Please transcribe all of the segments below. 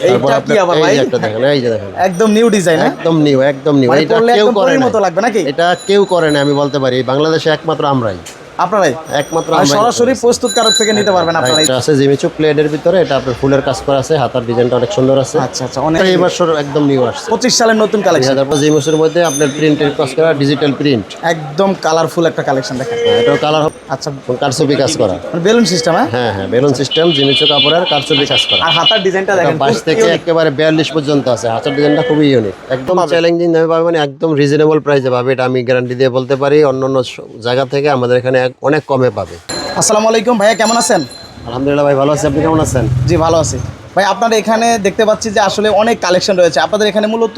তারপর এইটা কি আবার ভাই? যে একটা দেখেন এই যে দেখেন। একদম নিউ ডিজাইন একদম নিউ একদম নিউ মানে এটা কেউ একদম করে মতো লাগবে নাকি? এটা কেউ করে না আমি বলতে পারি। বাংলাদেশে একমাত্র আমরাই। আপনারাই একমাত্র সরাসরি প্রস্তুতকারক থেকে নিতে পারবেন আপনারা এটা আছে জিমিচু প্লেটের ভিতরে এটা আপনার ফুলের কাজ করা আছে হাতার ডিজাইনটা অনেক সুন্দর আছে। আচ্ছা আচ্ছা অনেক এই বছর একদম নিউ আসছে। পঁচিশ সালের নতুন কালেকশন পঁচিশ বছরের মধ্যে আপনার প্রিন্টের কাজ করা ডিজিটাল প্রিন্ট একদম কালারফুল একটা কালেকশন দেখেন। এটাও কালার আচ্ছা। কারচুপি কাজ করা। বেলুন সিস্টেম হ্যাঁ? হ্যাঁ হ্যাঁ বেলুন সিস্টেম জিমিচু কাপড়ের কারচুপি কাজ করা। আর হাতার ডিজাইনটা দেখেন থেকে একেবারে বিয়াল্লিশ পর্যন্ত আছে। হাতের ডিজাইনটা খুবই ইউনিক একদম চ্যালেঞ্জিং দামে পাবে মানে একদম রিজনেবল প্রাইসে পাবে। এটা আমি গ্যারান্টি দিয়ে বলতে পারি অন্য অন্য জায়গা থেকে আমাদের এখানে অনেক কমে পাবে। আসসালামু আলাইকুম ভাইয়া কেমন আছেন? আলহামদুলিল্লাহ ভাই ভালো আছি। আপনি কেমন আছেন? জি ভালো আছি। ভাই আপনার এখানে দেখতে পাচ্ছি যে আসলে অনেক কালেকশন রয়েছে। আপনাদের এখানে মূলত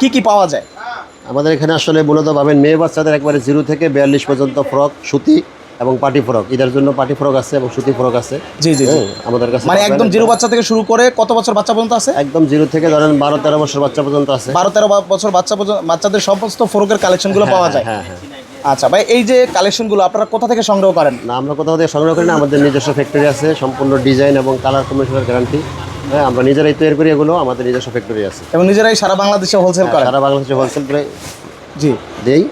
কি কি পাওয়া যায়? আমাদের এখানে আসলে মূলত পাবেন মেয়ে বাচ্চাদের একবারে জিরো থেকে বিয়াল্লিশ পর্যন্ত ফ্রক সুতি এবং পার্টি ফ্রক। ঈদের জন্য পার্টি ফ্রক আছে এবং সুতি ফ্রক আছে। জি জি হ্যাঁ, আমাদের কাছে মানে একদম জিরো বাচ্চা থেকে শুরু করে কত বছর বাচ্চা পর্যন্ত আছে? একদম জিরো থেকে ধরেন বারো তেরো বছর বাচ্চা পর্যন্ত আছে। বারো তেরো বছর বাচ্চা পর্যন্ত বাচ্চাদের সমস্ত ফোরকের কালেকশনগুলো পাওয়া যায়। হ্যাঁ হ্যাঁ। আচ্ছা ভাই এই যে কালেকশনগুলো আপনারা কোথা থেকে সংগ্রহ করেন? না আমরা কোথাও থেকে সংগ্রহ করি না আমাদের নিজস্ব ফ্যাক্টরি আছে সম্পূর্ণ ডিজাইন এবং কালার কম্বিনেশনের গ্যারান্টি হ্যাঁ আমরা নিজেরাই তৈরি করি এগুলো আমাদের নিজস্ব ফ্যাক্টরি আছে। এবং নিজেরাই সারা বাংলাদেশে হোলসেল করে সারা বাংলাদেশে হোলসেল করে জি। দেই।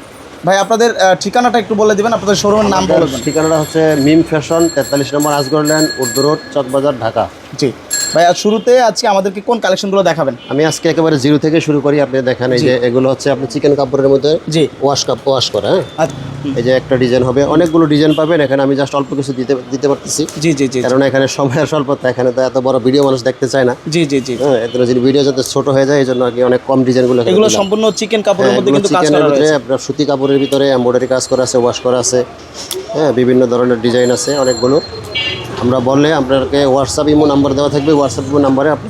ভাই আপনাদের ঠিকানাটা একটু বলে দিবেন আপনাদের শোরুমের নাম বলে দেবেন। ঠিকানাটা হচ্ছে মিম ফ্যাশন তেতাল্লিশ নম্বর আজগর ল্যান্ড উর্দু রোড চকবাজার ঢাকা। জি। ভাই আর শুরুতে আজকে আমাদেরকে কোন কালেকশনগুলো দেখাবেন? আমি আজকে একেবারে জিরো থেকে শুরু করি আপনি দেখেন এই যে এগুলো হচ্ছে আপনি চিকেন কাপড়ের মধ্যে জি। ওয়াশ কাপ ওয়াশ করা হ্যাঁ? আচ্ছা, এই যে একটা ডিজাইন হবে অনেকগুলো ডিজাইন পাবেন এখানে আমি জাস্ট অল্প কিছু দিতে দিতে পারতেছি। জি জি জি কারণ এখানে সময়ের স্বল্পতা এখানে তো এত বড় ভিডিও মানুষ দেখতে চায় না। জি জি জি। হ্যাঁ এত যদি ভিডিও যাতে ছোট হয়ে যায় এই জন্য আর কি অনেক কম ডিজাইনগুলো এগুলো সম্পূর্ণ চিকেন কাপড়ের হ্যাঁ, মধ্যে কিন্তু কাজ করা রয়েছে। আপনার সুতি কাপড়ের ভিতরে এমব্রয়ডারি কাজ করা আছে ওয়াশ করা আছে। হ্যাঁ বিভিন্ন ধরনের ডিজাইন আছে অনেকগুলো। আমরা বললে আপনাকে হোয়াটসঅ্যাপ ইমো নাম্বার দেওয়া থাকবে হোয়াটসঅ্যাপ ইমো নাম্বারে আপনি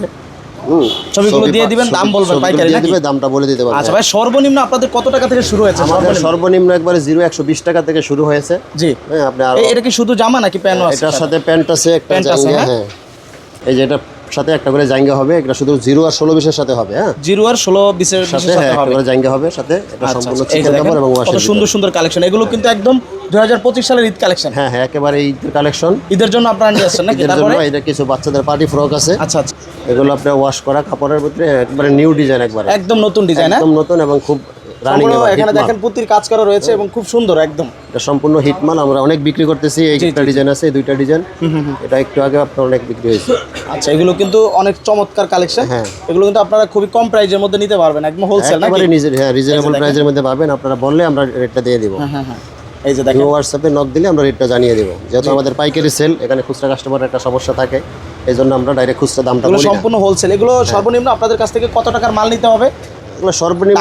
ছবিগুলো দিয়ে দিবেন, দাম বলবেন পাইকারি নাকি? দিবে, দামটা বলে দিতে পারবেন। আচ্ছা ভাই সর্বনিম্ন আপনাদের কত টাকা থেকে শুরু হয়েছে আমাদের সর্বনিম্ন? একবারে জিরো একশো বিশ টাকা থেকে শুরু হয়েছে। জি। হ্যাঁ আপনি আর এটা কি শুধু জামা নাকি প্যান্টও আছে এটার সাথে? প্যান্ট আছে একটা প্যান্ট আছে, হ্যাঁ? হ্যাঁ। এই যে এটার সাথে একটা করে জাঙ্গা হবে এটা শুধু জিরো আর ষোলো বিশের সাথে হবে হ্যাঁ? জিরো আর ষোলো বিশের সাথে হ্যাঁ সাথে একটা হবে। করে জাঙ্গা হবে সাথে এটা আচ্ছা, সম্পূর্ণ আচ্ছা, চিকেন কাপড় এবং ওয়াশের সুন্দর সুন্দর কালেকশন এগুলো কিন্তু একদম দুই হাজার পঁচিশ সালের ঈদ কালেকশন হ্যাঁ হ্যাঁ একেবারে এই কালেকশন ঈদের জন্য আপনারা নিয়ে আসছেন নাকি? তারপরে? এটা কিছু বাচ্চাদের পার্টি ফ্রক আছে। আচ্ছা আচ্ছা। এগুলো আপনার ওয়াশ করা কাপড়ের ভিতরে একবারে নিউ ডিজাইন একবারে। একদম নতুন ডিজাইন হ্যাঁ? একদম নতুন এবং খুব রানিং এখানে দেখেন পুতির কাজ করা রয়েছে এবং খুব সুন্দর একদম। এটা সম্পূর্ণ হিটমাল আমরা অনেক বিক্রি করতেছি এই একটা ডিজাইন আছে দুইটা ডিজাইন এটা একটু আগে আপনার অনেক বিক্রি হয়েছে। আচ্ছা এগুলো কিন্তু অনেক চমৎকার কালেকশন হ্যাঁ। এগুলো কিন্তু আপনারা খুবই কম প্রাইজের মধ্যে নিতে পারবেন একদম হোলসেল নাকি? একেবারে নিজের হ্যাঁ রিজনেবল প্রাইসের মধ্যে পাবেন আপনারা বললে আমরা রেটটা দিয়ে দিব। হ্যাঁ হ্যাঁ। এই যে দেখেন। হোয়াটসঅ্যাপে নক দিলে আমরা রেটটা জানিয়ে দেবো। যেহেতু আমাদের পাইকারি সেল এখানে খুচরা কাস্টমারের একটা সমস্যা থাকে এই জন্য আমরা ডাইরেক্ট খুচরা দামটা বলি সম্পূর্ণ হোলসেল এগুলো সর্বনিম্ন আপনাদের কাছ থেকে কত টাকার মাল নিতে হবে? এগুলো সর্বনিম্ন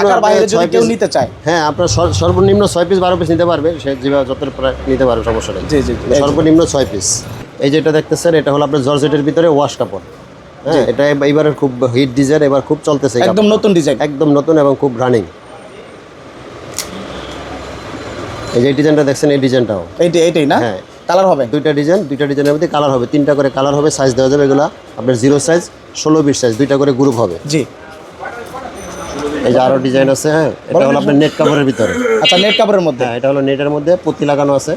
যদি কেউ নিতে চায়। হ্যাঁ আপনার সর্বনিম্ন ছয় পিস বারো পিস নিতে পারবে। সে যেভাবে যত প্রায় নিতে পারবে সমস্যা নেই। জি জি। সর্বনিম্ন ছয় পিস এই যেটা দেখতেছেন এটা হলো আপনার জর্জেটের ভিতরে ওয়াশ কাপড়। হ্যাঁ এটা এব- এইবারের খুব হিট ডিজাইন এবার খুব চলতেছে একদম নতুন ডিজাইন একদম নতুন এবং খুব রানিং এই যে ডিজাইনটা দেখছেন এই ডিজাইনটাও। এইটাই এইটাই না? হ্যাঁ। কালার হবে? দুইটা ডিজাইন দুইটা ডিজাইনের মধ্যে কালার হবে। তিনটা করে কালার হবে সাইজ দেওয়া যাবে এগুলা। আপনার জিরো সাইজ ষোলো বিশ সাইজ দুইটা করে গ্রুপ হবে। জি। এই যে আরও ডিজাইন আছে হ্যাঁ? এটা হলো আপনার নেট কাপড়ের ভিতরে। আচ্ছা নেট কাপড়ের মধ্যে? হ্যাঁ এটা হলো নেটের মধ্যে পুঁতি লাগানো আছে।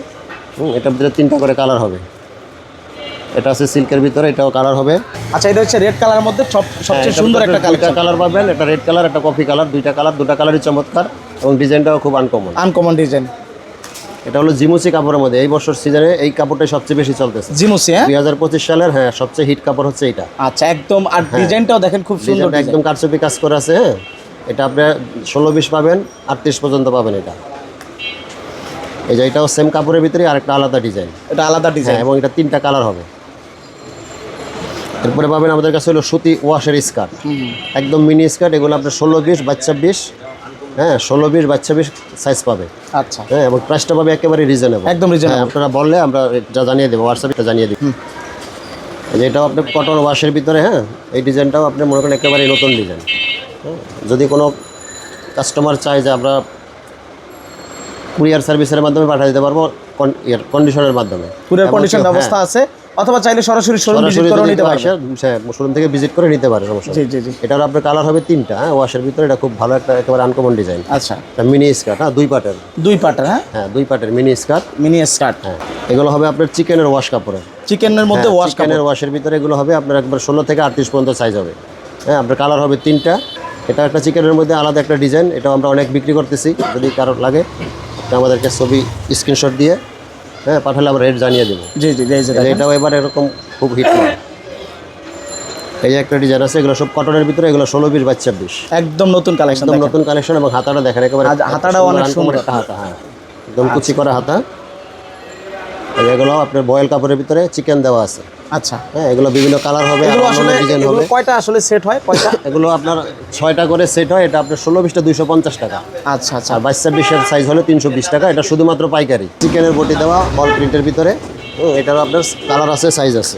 হুম এটার ভিতরে তিনটা করে কালার হবে। এটা আছে সিল্কের ভিতরে এটাও কালার হবে। আচ্ছা এটা হচ্ছে রেড কালারের মধ্যে সব- সবচেয়ে সুন্দর একটা কালেকশন কালার পাবেন এটা রেড কালার একটা কফি কালার দুইটা কালার দুটা কালারই চমৎকার এবং ডিজাইনটাও খুব আনকমন আনকমন ডিজাইন এটা হলো জিমুসি কাপড়ের মধ্যে। এই বছর সিজনে এই কাপড়টাই সবচেয়ে বেশি চলতেছে। জিমুসি হ্যাঁ? দুই হাজার পঁচিশ সালের হ্যাঁ সবচেয়ে হিট কাপড় হচ্ছে এটা। আচ্ছা একদম আর ডিজাইনটাও দেখেন খুব সুন্দর একদম কারচুপি কাজ করা আছে হ্যাঁ? এটা আপনি ষোলো বিশ পাবেন আটত্রিশ পর্যন্ত পাবেন এটা। এই যে এটাও সেম কাপড়ের ভিতরে আরেকটা আলাদা ডিজাইন। এটা আলাদা হ্যাঁ ডিজাইন এবং এটা তিনটা কালার হবে। এরপরে পাবেন আমাদের কাছে হলো সুতি ওয়াশের স্কার্ট। একদম মিনি স্কার্ট এগুলো আপনার ষোলো বিশ বাচ্চা বিশ হ্যাঁ ষোলো বিশ বাচ্চা বিশ সাইজ পাবে। আচ্ছা। হ্যাঁ এবং প্রাইসটা পাবে একেবারে রিজনেবল একদম হ্যাঁ রিজনেবল আপনারা বললে আমরা এটা জানিয়ে দেবো হোয়াটসঅ্যাপে জানিয়ে যে এটাও আপনার কটন ওয়াশের ভিতরে হ্যাঁ এই ডিজাইনটাও আপনি মনে করেন একেবারে নতুন ডিজাইন যদি কোনো কাস্টমার চায় যে আমরা কুরিয়ার সার্ভিসের মাধ্যমে পাঠিয়ে দিতে পারব কন্ডিশনের মাধ্যমে। কুরিয়ার কন্ডিশন ব্যবস্থা হ্যাঁ, আছে। অথবা চাইলে সরাসরি শোরুম ভিজিট যদি নিতে কেউ পারবে আসে, হ্যাঁ শোরুম থেকে ভিজিট করে নিতে পারে সমস্যা জি জি জি। এটার আপনার কালার হবে তিনটা হ্যাঁ ওয়াশের ভিতরে এটা খুব ভালো একটা একেবারে আনকমন ডিজাইন আচ্ছা। মিনি স্কার্ট হ্যাঁ দুই পাটের। দুই পাটার হ্যাঁ? হ্যাঁ দুই পাটের মিনি স্কার্ট মিনি স্কার্ট হ্যাঁ এগুলো হবে আপনার চিকেনের ওয়াশ কাপড়ের। চিকেনের মধ্যে ওয়াশ চিকেনের ওয়াশের ভিতরে এগুলো হবে আপনার একবার ষোলো থেকে আটত্রিশ পর্যন্ত সাইজ হবে। হ্যাঁ আপনার কালার হবে তিনটা। এটা একটা চিকেনের মধ্যে আলাদা একটা ডিজাইন এটা আমরা অনেক বিক্রি করতেছি যদি কারোর লাগে আমাদেরকে ছবি স্ক্রিনশট দিয়ে হ্যাঁ পাঠালে আমরা রেট জানিয়ে দেবো। জি জি এটাও এবার এরকম খুব হিট মাল এই যে একটা ডিজাইন আছে এগুলো সব কটনের ভিতরে এগুলো ষোলো পিস বা ছাব্বিশ একদম নতুন কালেকশন একদম নতুন কালেকশন এবং হাতাটা দেখেন একেবারে হাতাটা হাতাটাও অনেক সুন্দর। একটা হাতা হ্যাঁ একদম কুচি করা হাতা। এগুলো আপনার বয়েল কাপড়ের ভিতরে চিকেন দেওয়া আছে। আচ্ছা। হ্যাঁ এগুলো বিভিন্ন কালার হবে এগুলো আসলে ডিজাইন হবে। কয়টা আসলে সেট হয়? কয়টা? এগুলো আপনার ছয়টা করে সেট হয় এটা আপনার ষোলো বিশটা দুইশো পঞ্চাশ টাকা। আচ্ছা আচ্ছা। আর বাইশ ছাব্বিশের সাইজ হলে তিনশো বিশ টাকা এটা শুধুমাত্র পাইকারি। চিকেনের বটি দেওয়া বল প্রিন্টের ভিতরে। এটারও আপনার কালার আছে সাইজ আছে।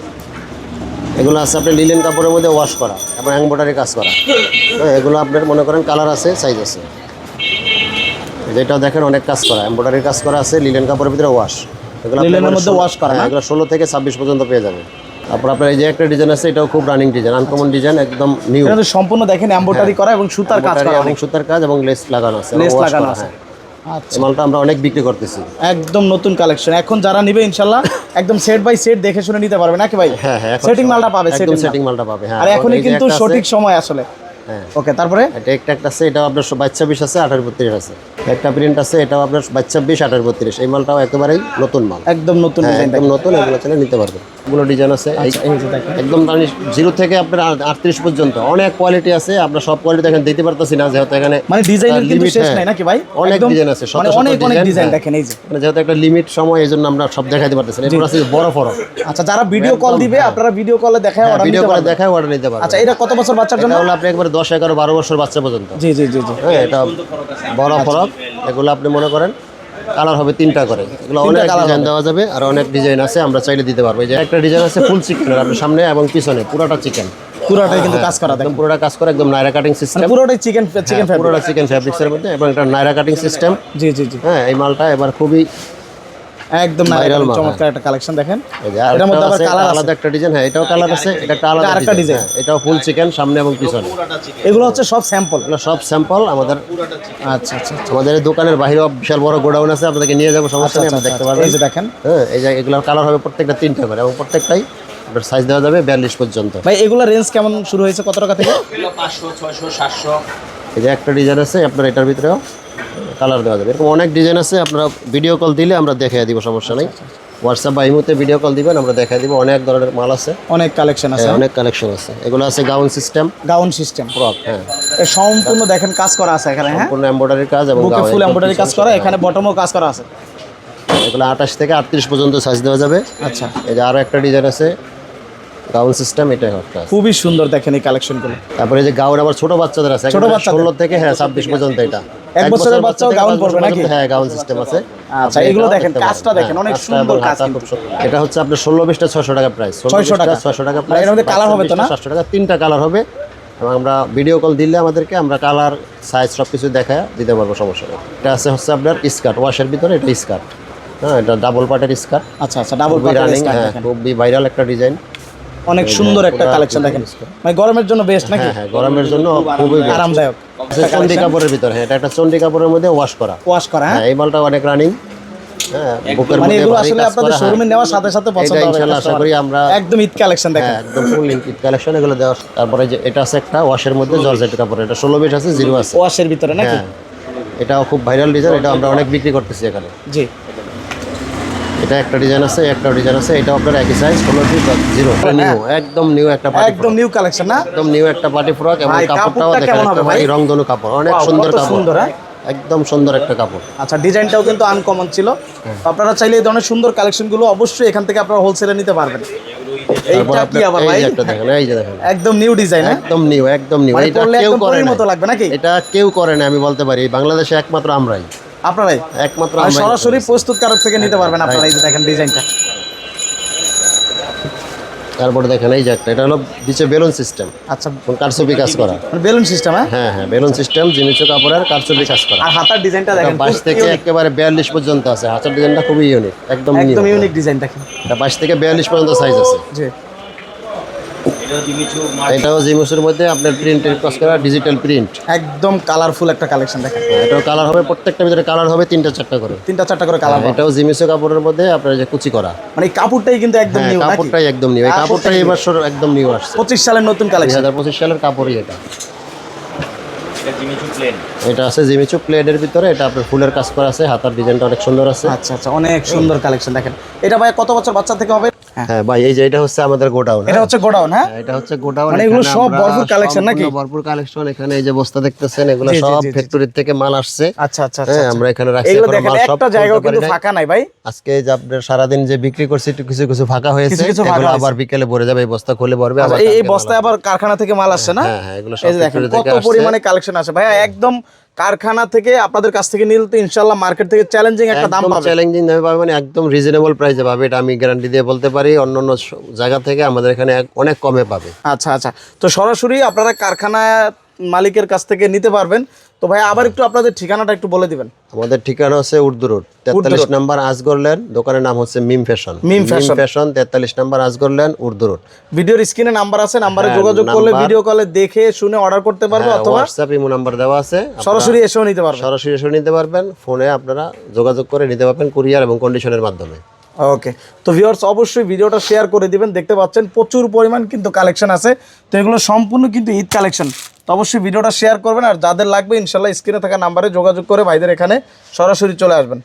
এগুলো আছে আপনার লিলেন কাপড়ের মধ্যে ওয়াশ করা এবং এম্ব্রয়ডারি কাজ করা। হ্যাঁ এগুলো আপনার মনে করেন কালার আছে সাইজ আছে। যেটাও দেখেন অনেক কাজ করা এম্ব্রয়ডারি কাজ করা আছে লিলেন কাপড়ের ভিতরে ওয়াশ লিলেনের মধ্যে ষোলো- করা, হ্যাঁ, না? এগুলো ষোলো থেকে ছাব্বিশ পর্যন্ত পেয়ে যাবে তারপর আপনার এই যে একটা ডিজাইন আছে এটাও খুব রানিং ডিজাইন আনকমন ডিজাইন একদম নিউ এটা সম্পূর্ণ দেখেন এমব্রয়ডারি করা এবং সুতার কাজ করা। এবং সুতার কাজ এবং লেস লাগানো আছে লেস লাগানো আছে। হ্যাঁ। আচ্ছা। মালটা আমরা অনেক বিক্রি করতেছি। একদম নতুন কালেকশন এখন যারা নিবে একদম সেট বাই সেট দেখে শুনে নিতে পারবে নাকি ভাই? হ্যাঁ হ্যাঁ সেটিং মালটা পাবে একদম সেটিং সেটিং মালটা পাবে হ্যাঁ। আর এখনই কিন্তু সঠিক সময় আসলে। হ্যাঁ। ওকে তারপরে? এটা একটা আছে এটাও আপনার বাচ্চা বিশ আছে আঠারো বত্রিশ আছে। একটা প্রিন্ট আছে এটাও আপনার বাচ্চা বিশ আঠারো বত্রিশ। এই মালটাও একেবারেই নতুন মাল। একদম নতুন হ্যাঁ একদম নতুন এগুলো চলে নিতে পারবেন। এগুলো ডিজাইন আছে এই- এই একদম জিরো থেকে আপনার আটত্রিশ পর্যন্ত। অনেক কোয়ালিটি আছে আমরা সব কোয়ালিটি এখানে দিতে পারতেছি না যেহেতু এখানে মানে ডিজাইনের কিন্তু শেষ হ্যাঁ। নাই নাকি ভাই? অনেক ডিজাইন আছে মানে অনেক অনেক ডিজাইন, হ্যাঁ। দেখেন এই যে। মানে যেহেতু একটা লিমিট সময় এই জন্য আমরা সব দেখাতে পারতেছি না। এরপর আছে বড় ফরক আচ্ছা যারা ভিডিও কল দিবে আপনারা ভিডিও কলে দেখায় অর্ডার ভিডিও পারবেন। দেখায় অর্ডার নিতে পারবেন। আচ্ছা এটা কত বছর বাচ্চার জন্য? হলো আপনি একবার দশ এগারো বারো বছর বাচ্চা পর্যন্ত। জি জি জি জি। হ্যাঁ এটা বড় ফরক। এগুলো আপনি মনে করেন কালার হবে তিনটা করে। এগুলো অনেক ডিজাইন দেওয়া যাবে আর অনেক ডিজাইন আছে আমরা চাইলে দিতে পারব। যে একটা ডিজাইন আছে ফুল চিকেন আপনার সামনে এবং পিছনে পুরোটা চিকেন পুরোটাই কিন্তু কাজ করা একদম পুরোটা কাজ করা একদম নাইরা কাটিং মানে সিস্টেম পুরোটাই চিকেন চিকেন ফ্যাব্রিক পুরোটা চিকেন ফ্যাব্রিক্সের মধ্যে এবং একটা নাইরা কাটিং সিস্টেম জি জি জি। হ্যাঁ এই মালটা এবার খুবই একদম মাল, চমৎকার একটা কালেকশন দেখেন। এই এটার মধ্যে আবার কালার আলাদা একটা ডিজাইন হ্যাঁ এটাও কালার আছে এটা একটা আলাদা আরেকটা ডিজাইন হ্যাঁ, এটাও ফুল চিকেন সামনে এবং পিছনে। এগুলো হচ্ছে সব স্যাম্পল এগুলো সব স্যাম্পল আমাদের আচ্ছা আচ্ছা আমাদের এই দোকানের বাইরেও বিশাল বড় গোডাউন আছে আপনাদেরকে নিয়ে যাব সমস্যা নেই আপনি দেখতে পারবেন। এই যে দেখেন। হ্যাঁ এই যে এগুলোর কালার হবে প্রত্যেকটা তিনটা করে এবং প্রত্যেকটাই আপনার সাইজ দেওয়া যাবে বিয়াল্লিশ পর্যন্ত। ভাই এগুলো রেঞ্জ কেমন শুরু হয়েছে কত টাকা থেকে? পাঁচশো ছয়শো সাতশো। এই যে একটা ডিজাইন আছে আপনার এটার ভিতরেও। কালার দেওয়া যাবে। এরকম অনেক ডিজাইন আছে আপনারা ভিডিও কল দিলে আমরা দেখিয়ে দিব সমস্যা নেই। হোয়াটসঅ্যাপ বা ইমুতে ভিডিও কল দিবেন আমরা দেখাই দিব অনেক ধরনের মাল আছে। অনেক কালেকশন আছে। হ্যাঁ, অনেক কালেকশন আছে। এগুলো আছে gown system gown system frock হ্যাঁ। সম্পূর্ণ দেখেন কাজ করা আছে এখানে হ্যাঁ? সম্পূর্ণ এমব্রয়ডারি কাজ এবং বুকে ফুল এমব্রয়ডারি কাজ করা এখানে বটমও কাজ করা আছে। এগুলো আঠাশ থেকে আটত্রিশ পর্যন্ত সাইজ দেওয়া যাবে। আচ্ছা। এই যে আরও একটা ডিজাইন আছে গাউন সিস্টেম এটাই হচ্ছে। খুবই সুন্দর দেখেন এই কালেকশনগুলো তারপরে এই যে গাউন আবার ছোট বাচ্চাদের আছে ছোট বাচ্চাদের? ষোলো থেকে হ্যাঁ ছাব্বিশ পর্যন্ত এটা। এক বছরের বাচ্চাও গাউন পরবে নাকি? হ্যাঁ গাউন সিস্টেম আছে। আচ্ছা, এগুলো দেখেন, কাজটা দেখেন, হ্যাঁ, অনেক সুন্দর কাজ এটা হচ্ছে আপনার ষোলো বিশটা ছয়শো টাকা প্রাইস 600 টাকা? ছয়শো টাকা প্রাইস এর মধ্যে colour হবে তো না? টাকা তিনটা কালার হবে। এবং আমরা ভিডিও কল দিলে আমাদেরকে আমরা কালার সাইজ সব কিছু দেখায় দিতে পারব সমস্যা নেই। এটা আছে হচ্ছে আপনার স্কার্ট ওয়াশের ভিতরে এটা স্কার্ট হ্যাঁ এটা ডাবল পার্টের স্কার্ট আচ্ছা আচ্ছা ডাবল পার্টের স্কার্ট হ্যাঁ খুবই ভাইরাল একটা ডিজাইন অনেক সুন্দর একটা কালেকশন দেখেন। মানে গরমের জন্য বেস্ট নাকি? হ্যাঁ হ্যাঁ গরমের জন্য খুবই আরামদায়ক। চন্ডি কাপড়ের ভিতরে হ্যাঁ এটা একটা চন্ডি কাপড়ের মধ্যে ওয়াশ করা। ওয়াশ করা হ্যাঁ? হ্যাঁ এই মালটা অনেক রানিং হ্যাঁ মানে এগুলো আসলে আপনাদের হ্যাঁ। শোরুমে নেওয়ার সাথে সাথে পছন্দ হবে ইনশাআল্লাহ আশা করি আমরা একদম ঈদ কালেকশন দেখেন। একদম ফুল লিঙ্কিট কালেকশন এগুলো দেওয়া তারপরে যে এটা আছে একটা ওয়াশের মধ্যে জর্জেট কাপড় এটা ষোলো বিশ আছে জিরো আছে। ওয়াশের ভিতরে নাকি? এটাও খুব ভাইরাল ডিজাইন এটা আমরা অনেক বিক্রি করতেছি এখানে। জি। এটা একটা ডিজাইন আছে একটা ডিজাইন আছে এটাও আপনার একই সাইজ ষোলো বিশ নিউ একদম নিউ একটা একদম নিউ কালেকশন না? একদম নিউ একটা পার্টি ফ্রক এবং কাপড়টাও ভাই? রংধনু কাপড় অনেক সুন্দর কাপড়। হ্যাঁ? একদম সুন্দর একটা কাপড়। আচ্ছা ডিজাইনটাও কিন্তু আনকমন ছিল। আপনারা চাইলে এই ধরনের সুন্দর কালেকশনগুলো অবশ্যই এখান থেকে আপনারা হোলসেলে নিতে পারবেন। তারপর এইটা কি আবার ভাই? যে একটা দেখেন এই যে দেখেন। একদম নিউ ডিজাইন হ্যাঁ? একদম নিউ একদম নিউ মানে এটা কেউ করে না মতো লাগবে নাকি? এটা কেউ করে না আমি বলতে পারি। বাংলাদেশে একমাত্র আমরাই। আপনারাই একমাত্র সরাসরি প্রস্তুতকারক থেকে নিতে পারবেন আপনারা এই যে দেখেন ডিজাইনটা তারপরে দেখেন এই যে একটা এটা হলো নিচে বেলুন সিস্টেম আচ্ছা। কারচুপি কাজ করা। বেলুন সিস্টেম হ্যাঁ? হ্যাঁ হ্যাঁ বেলুন সিস্টেম জিনিসও কাপড়ের কারচুপি কাজ করা। আর হাতার ডিজাইনটা দেখেন বাইশ খুব থেকে একেবারে বিয়াল্লিশ পর্যন্ত আছে। হাতের ডিজাইনটা খুবই ইউনিক একদম একদম ইউনিক ডিজাইন দেখেন। এটা বাইশ থেকে বিয়াল্লিশ পর্যন্ত সাইজ আছে। জি। এটাও জিমিচু মধ্যে আপনার প্রিন্টের কাজ করা ডিজিটাল প্রিন্ট একদম কালারফুল একটা কালেকশন দেখেন। এটাও কালার হবে প্রত্যেকটা ভিতরে কালার হবে তিনটা চারটা করে। তিনটা চারটা করে কালার এটাও জিমিসের কাপড়ের মধ্যে আপনার যে কুচি করা। মানে এই কাপড়টাই কিন্তু একদম হ্যাঁ নিউ কাপড়টাই একদম নিউ এই কাপড়টাই এই বছর একদম নিউ আসছে। পঁচিশ সালের নতুন কালেকশন হাজার পঁচিশ সালের কাপড়ই এটা। এটা জিমিচু প্লেন এটা আছে জিমিচু প্লেটের ভিতরে এটা আপনার ফুলের কাজ করা আছে হাতার ডিজাইনটা অনেক সুন্দর আছে। আচ্ছা আচ্ছা অনেক সুন্দর কালেকশন দেখেন। এটা ভাই কত বছর বাচ্চা থেকে হবে? হ্যাঁ। হ্যাঁ ভাই এই যে এটা হচ্ছে আমাদের গোডাউন এটা হচ্ছে গোডাউন হ্যাঁ? এটা হচ্ছে গোডাউন মানে এগুলো সব ভরপুর collection নাকি? ভরপুর কালেকশন এখানে এই যে বস্তা দেখতেছেন এগুলো জি, জি, সব জি, জি। থেকে মাল আসছে। আচ্ছা আচ্ছা হ্যাঁ। আমরা এখানে রাখছি এগুলো দেখেন একটা জায়গাও কিন্তু ফাঁকা নাই ভাই। আজকে যে সারাদিন যে বিক্রি করছি একটু কিছু কিছু ফাঁকা হয়েছে এগুলো আবার বিকেলে ভরে যাবে এই বস্তা খুলে ভরবে আচ্ছা, আবার এই বস্তায় আবার কারখানা থেকে মাল আসছে না? হ্যাঁ, হ্যাঁ, এগুলো সব কত। পরিমাণে কালেকশন আছে। ভাইয়া একদম কারখানা থেকে আপনাদের কাছ থেকে নিলে তো ইনশাল্লাহ মার্কেট থেকে চ্যালেঞ্জিং একটা দাম পাবে। চ্যালেঞ্জিং দামে পাবে মানে একদম রিজনেবল প্রাইসে পাবে এটা আমি গ্যারান্টি দিয়ে বলতে পারি। অন্য অন্য জায়গা থেকে আমাদের এখানে অনেক কমে পাবে। আচ্ছা আচ্ছা। তো সরাসরি আপনারা কারখানা মালিকের কাছ থেকে নিতে পারবেন। তো ভাই আবার একটু আপনাদের ঠিকানাটা একটু বলে দিবেন। আমাদের ঠিকানা হচ্ছে উর্দু রোড তেতাল্লিশ নাম্বার আজগর লেন দোকানের নাম হচ্ছে Mim fashion. Mim fashion. Fashion তেতাল্লিশ number Asghar lane Urdu road. ভিডিওর স্ক্রিনে নাম্বার আছে নাম্বারে হ্যাঁ, যোগাযোগ করলে ভিডিও কলে দেখে শুনে অর্ডার করতে পারবে অথবা হোয়াটসঅ্যাপ ইমো নাম্বার দেওয়া আছে। সরাসরি এসেও নিতে পারবেন। সরাসরি এসে নিতে পারবেন। ফোনে আপনারা যোগাযোগ করে নিতে পারবেন কুরিয়ার এবং কন্ডিশনের মাধ্যমে। ওকে তো ভিউয়ার্স অবশ্যই ভিডিওটা শেয়ার করে দিবেন। দেখতে পাচ্ছেন প্রচুর পরিমাণ কিন্তু কালেকশন আছে। তো এগুলো সম্পূর্ণ কিন্তু ঈদ কালেকশন তো অবশ্যই ভিডিওটা শেয়ার করবেন আর যাদের লাগবে ইনশাল্লাহ স্ক্রিনে থাকা নাম্বারে যোগাযোগ করে ভাইদের এখানে সরাসরি চলে আসবেন।